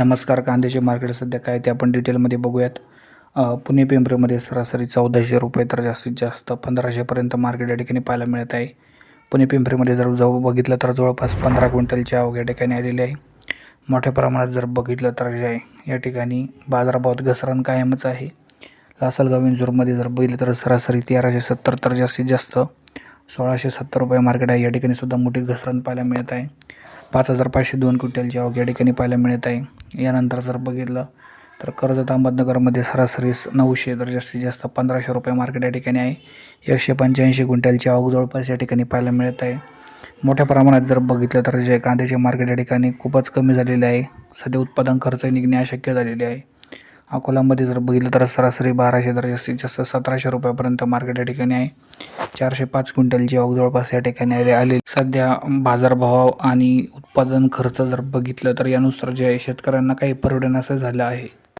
नमस्कार कांद्याचे मार्केट सध्या काय ते आपण डिटेलमध्ये बघूयात. पुणे पिंपरीमध्ये सरासरी चौदाशे रुपये तर जास्तीत जास्त पंधराशेपर्यंत मार्केट या ठिकाणी पाहायला मिळत आहे. पुणे पिंपरीमध्ये जर जवळ बघितलं तर जवळपास पंधरा क्विंटलच्या अवघ्या या ठिकाणी आलेली आहे. मोठ्या प्रमाणात जर बघितलं तर जे आहे या ठिकाणी बाजारभावात घसरण कायमच आहे. लासलगाव इंजूरमध्ये जर बघितलं तर सरासरी तेराशे सत्तर तर जास्तीत जास्त सोळाशे सत्तर रुपये मार्केट आहे. या ठिकाणी सुद्धा मोठी घसरण पाहायला मिळत आहे. पाच हजार पाचशे दोन क्विंटलची आवक या ठिकाणी पाहायला मिळत आहे. यानंतर जर बघितलं तर कर्जत अहमदनगरमध्ये सरासरी नऊशे तर जास्तीत जास्त पंधराशे रुपये मार्केट या ठिकाणी आहे. एकशे पंच्याऐंशी क्विंटलची आवक जवळपास या ठिकाणी पाहायला मिळत आहे. मोठ्या प्रमाणात जर बघितलं तर जे कांद्याचे मार्केट या ठिकाणी खूपच कमी झालेले आहे. सध्या उत्पादन खर्च निघणे अशक्य झालेले आहे. अकोलामध्ये जर बघितलं तर सरासरी बाराशे तर जास्तीत जास्त सतराशे रुपयापर्यंत मार्केट या ठिकाणी आहे. चारशे पाच क्विंटलची आवक जवळपास या ठिकाणी आले सध्या बाजारभाव आणि उत्पादन खर्च जर बघितलं तर यानुसार जे आहे शेतकऱ्यांना काही परवडेनासं झालं आहे